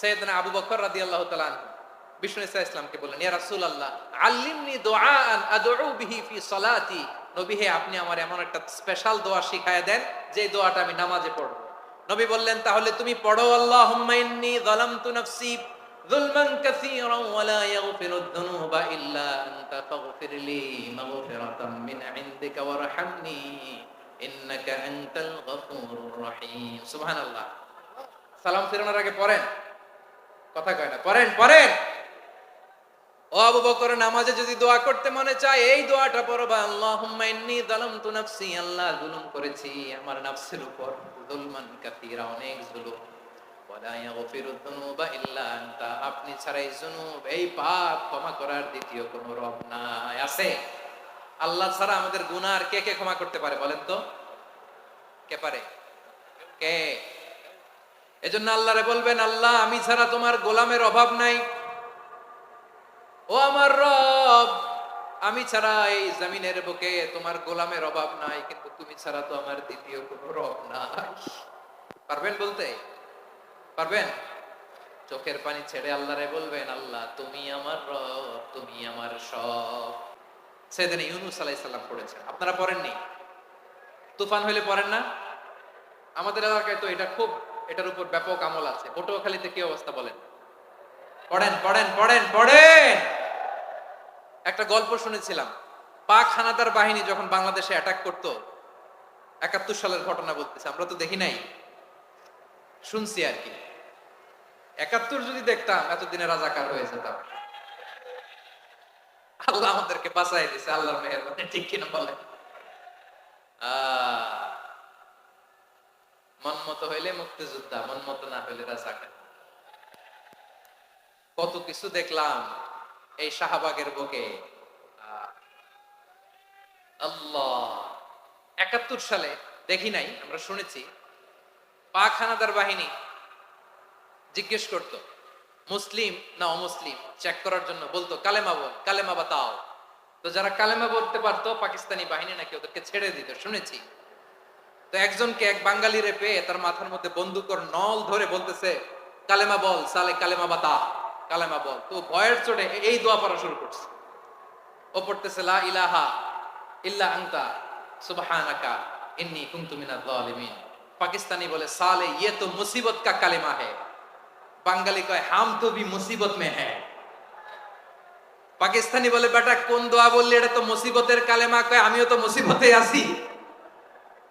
সৈয়দনা আবু বকর রাদিয়াল্লাহু তাআলা আনহু। বিষ্ণু ইসা ইসলামকে বললেন, ইয়া রাসূলুল্লাহ, আল্লিমনি দুআআন আদউ বিহি ফি সালাতি। নবী হে, আপনি আমার এমন একটা স্পেশাল দোয়া শিখায় দেন, যে দোয়াটা আমি নামাজে পড়ব। নবী বললেন, তাহলে তুমি পড়ো যালামতু নাফসি কাসীরা যুনুবা ইল্লা আনতা ফাগফির লি মাগফিরাতাম মিন ইনদিকা ইন্নাকা আনতাল গফুরুর রহিম। সুবহানাল্লাহ। সালাম আগে পড়েন। কথা কয় না। পড়েন পড়েন। ও আবু বকর নামাজে যদি দোয়া করতে মনে চায়, এই দোয়াটা পড়বা আল্লাহুম্মা ইন্নী যালামতু নাফসি, আল্লাহ জুলুম করেছি, আমার নাফসের উপর যুলমান কাসীরা, অনেক জুলুম। ওয়ালা ইয়াগফিরু যুনুবা ইল্লা আনতা, আপনি ছাড়াই জুনুব এই পাপ ক্ষমা করার দ্বিতীয় কোনো রব নাই, আছে? আল্লাহ ছাড়া আমাদের গুনাহ আর কে কে ক্ষমা করতে পারে বলেন তো? কে পারে? কে? এজন্য আল্লাহরে বলবেন, আল্লাহ, আমি ছাড়া তোমার গোলামের অভাব নাই। ও আমার রব, আমি ছাড়া এই জমিনের বুকে তোমার গোলামের অভাব নাই, কিন্তু তুমি ছাড়া তো আমার দ্বিতীয় কোনো রব নাই। পারবেন বলতে? পারবেন? চোখের পানি ছেড়ে আল্লাহরে বলবেন, আল্লাহ, তুমি আমার রব, তুমি আমার সব। সেদিন ইউনুস আলাইহিস সালাম পড়েছেন। আপনারা পড়েননি? তুফান হইলে পড়েন না? আমাদের এলাকায় তো এটা খুব এটার উপর ব্যাপক আমল আছে। পটুয়াখালীতে কি অবস্থা বলেন? পড়েন পড়েন পড়েন পড়েন! একটা গল্প শুনেছিলাম। পাক হানাদার বাহিনী যখন বাংলাদেশে অ্যাটাক করতো, একাত্তর সালের ঘটনা বলতেছে, আমরা তো দেখি নাই। শুনছি আর কি। একাত্তর যদি দেখতাম, এতদিনে রাজাকার হয়ে যেতাম। আল্লাহ আমাদেরকে বাঁচাই দিছে, আল্লাহর মেহরবানি, ঠিক কিনা বলেন? মন মতো হইলে মুক্তিযোদ্ধা, মন মতো না হইলে রাজাকার। কত কিছু দেখলাম এই শাহবাগের বুকে। একাত্তর সালে, দেখি নাই, আমরা শুনেছি পাক হানাদার বাহিনী জিজ্ঞেস করত, মুসলিম না অমুসলিম? চেক করার জন্য বলতো, কালেমা বল, কালেমা বাতাও। তো যারা কালেমা বলতে পারতো, পাকিস্তানি বাহিনী নাকি ওদেরকে ছেড়ে দিত? শুনেছি। তো একজনকে এক বাঙালিরে পেয়ে তার মাথার মধ্যে বন্দুকর নল ধরে বলতেছে, কালেমা বল, সালে কালেমা বাতা, কালেমা বল। তো ভয়ের চড়ে এই দোয়া পড়া শুরু করছে। ও পড়তেছে, লা ইলাহা ইল্লা আংতা সুবহানাকা ইন্নি কুনতু মিনাল জালিমিন পাকিস্তানি বলে, সালে ইয়ে তো মুসিবত কা কালেমা হে। বাঙালি কয়, হাম তো ভি মুসিবত মে হে। পাকিস্তানি বলে, বেটা, কোন দোয়া বললি, এটা তো মুসিবতের কালেমা। কয়, আমিও তো মুসিবতে আছি।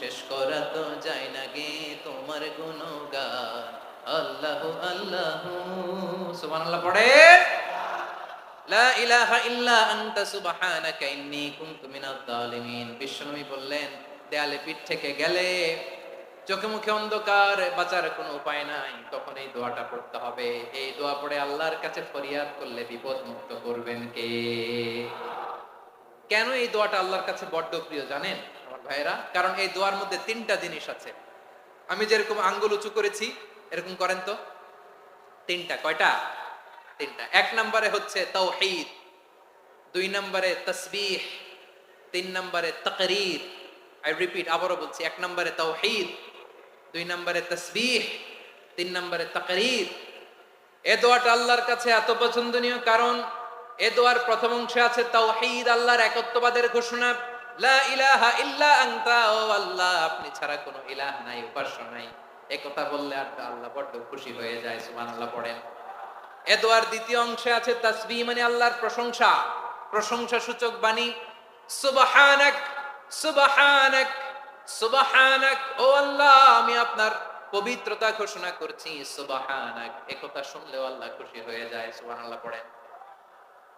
শেষ করা তো যায় না গে তোমার গুণগান। আল্লাহ আল্লাহ। সুবহানাল্লাহ পড়ে লা ইলাহা ইল্লা আনতা সুবহানাকা কুনতু জালিমিন বললেন, দেয়ালে পিঠ থেকে গেলে চোখে মুখে অন্ধকার বাঁচার কোনো উপায় নাই, তখন এই দোয়াটা পড়তে হবে। এই দোয়া পড়ে আল্লাহর কাছে ফরিয়াদ করলে বিপদ মুক্ত করবেন কে? কেন এই দোয়াটা আল্লাহর কাছে বড্ড প্রিয় জানেন? ভাইরা কারণ এই দোয়ার মধ্যে তিনটা জিনিস আছে। আমি যেরকম আঙ্গুল উঁচু করেছি, এরকম করেন তো? তিনটা, কয়টা? তিনটা। এক নম্বরে হচ্ছে তাওহীদ, দুই নম্বরে তসবিহ, তিন নম্বরে তকরির। আই রিপিট আবারও বলছি, এক নম্বরে তাওহীদ, দুই নম্বরে তসবিহ, তিন নম্বরে তকরির। এ দোয়াটা আল্লাহর কাছে এত পছন্দনীয়, কারণ এ দোয়ার প্রথম অংশে আছে তাওহীদ, আল্লাহর একত্ববাদের ঘোষণা। লা ইলাহা ইল্লা আনতা, ও আল্লাহ, আপনি ছাড়া কোনো ইলাহ নাই, উপাস্য নাই। এ কথা বললে আর আল্লাহ বড্ড খুশি হয়ে যায়, সুবহানাল্লাহ পড়েন। এ দোয়ার দ্বিতীয় অংশে আছে তাসবিহ মানে আল্লাহর প্রশংসা। প্রশংসা সূচক বাণী, সুবহানাক সুবহানাক সুবহানাক, ও আল্লাহ, আমি আপনার পবিত্রতা ঘোষণা করছি, সুবহানাক। একথা শুনলেও আল্লাহ খুশি হয়ে যায়, সুবহানাল্লাহ পড়েন।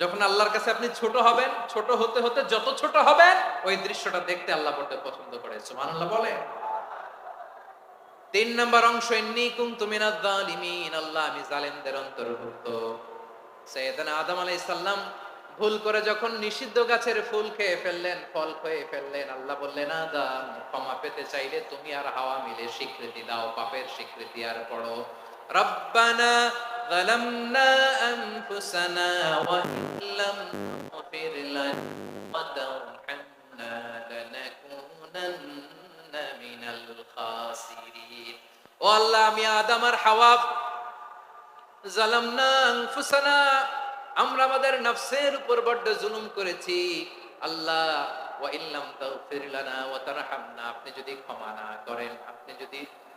যখন আল্লাহর কাছে আপনি ছোট হবেন, ছোট হতে হতে যত ছোট হবেন, ওই দৃশ্যটা দেখতে আল্লাহ বড্ড পছন্দ করে। সুবহানাল্লাহ বলে। তিন নম্বর অংশ, ইন্নি কুনতু মিনাজ জালিমিন আল্লাহ আমি জালেমদের অন্তর্ভুক্ত। সৈয়দনা আদম আলাইহিস সালাম ভুল করে যখন নিষিদ্ধ গাছের ফুল খেয়ে ফেললেন, ফল খেয়ে ফেললেন, আল্লাহ বললেন, আদম, ক্ষমা পেতে চাইলে তুমি আর হাওয়া মিলে স্বীকৃতি দাও, পাপের স্বীকৃতি আর পড়ো। রব্বানা ظلمنا أنفسنا وإن لم تغفر لنا وترحمنا لنكونن من الخاسرين ও আল্লাহ আমি আদম আর হাওয়া জালামনা আনফুসানা আমরা আমাদের নফসের উপর বড্ড জুলুম করেছি আল্লাহ ওয়া ইল্লাম তাগফির লানা ওয়া তারহামনা আপনি যদি ক্ষমা না করেন আপনি যদি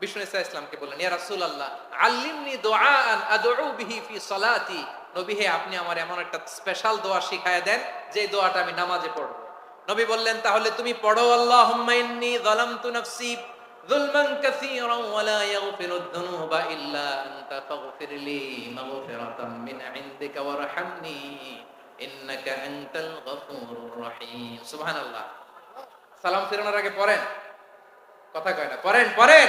বিষ্ণু ইসা ইসলামকে বললেন, ইয়া রাসুল আল্লাহ আল্লিমনি আদৌ বিহি ফি সলাতি। নবী হে, আপনি আমার এমন একটা স্পেশাল দোয়া শিখায় দেন যে দোয়াটা আমি নামাজে পড়ব। নবী বললেন, তাহলে তুমি পড়ো আল্লাহ হুম্মাইন্নি যালামতু নাফসি যুলমান কাসীরান ওয়া ইল্লা আনতা ফাগফিরলি মাগফিরাতাম মিন ইনদিকা ইন্নাকা আনতাল গফুরুর রহিম। সুবহানাল্লাহ। সালাম ফেরানোর আগে পড়েন। কথা কয় না, পড়েন পড়েন।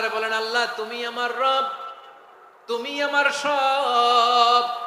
আল্লাহরে বলেন আল্লাহ তুমি আমার রব তুমি আমার সব।